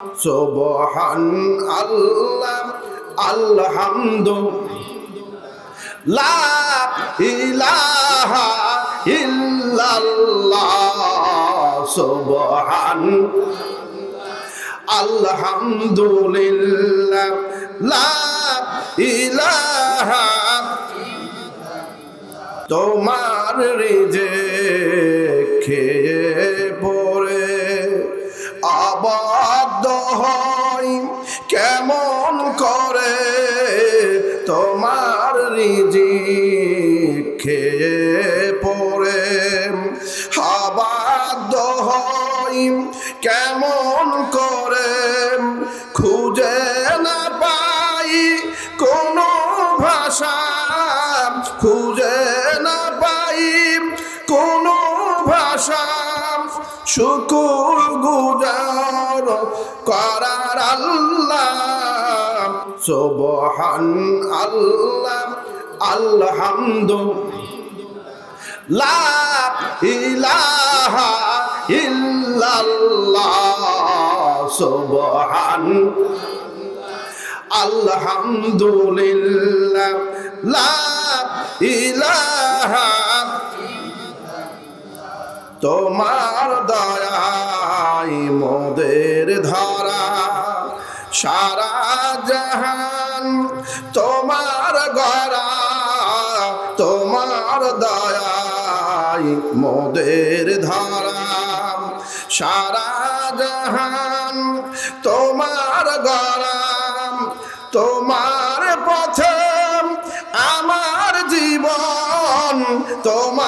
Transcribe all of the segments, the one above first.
সুবহান আল্লাহ আলহামদু লা ইলাহা ইল্লাল্লাহ সুবহান আলহামদুলিল্লাহ লা ইলাহা তোমার রিজে খেয়ে করে তোমার রিজি খেয়ে পড়ে। আবাদ হয় কেমন করে খুঁজে না পাই কোনো ভাষা। খুঁজে না পাই কোনো ভাষা। শুকুর গুজার করার আল্লাহ সুবহান আল্লাহ, আলহামদু, লা ইলাহা ইল্লাল্লাহ, সুবহান, আলহামদুলিল্লাহ, লা ইলাহা, তোমার দয়াই মোদের ধরা সারা জাহান, তোমার গড়া, তোমার দয়াই মোদের ধরা। সারা জাহান, তোমার গড়া, তোমার পথে আমার জীবন, তোমার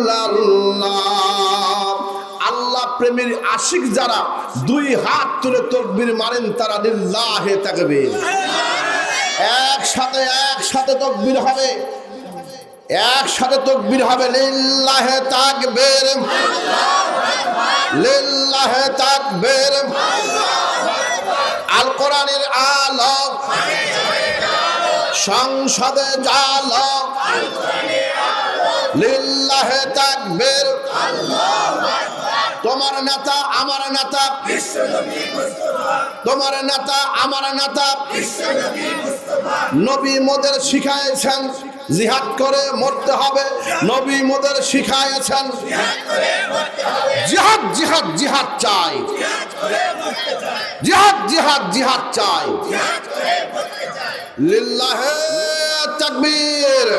প্রেমের আশিক যারা দুই হাত তুলে তকবির মারেন, তারা লিল্লাহে তাকবীর। একসাথে একসাথে তকবির হবে। একসাথে তকবির হবে লিল্লাহে তাকবীর। লিল্লাহে তাকবীর। আল কোরআনের আলোক সংসদে জালক লিল্লাহে তাকবীর। তোমার নেতা, আমার নেতা। তোমার নেতা, আমার নেতা। নবী মোদের শিখাইছেন, জিহাদ করে মরতে হবে। নবী মোদের শিখাইছেন, জিহাদ জিহাদ জিহাদ চাই। জিহাদ জিহাদ জিহাদ চাই। লিল্লাহে তাকবীর।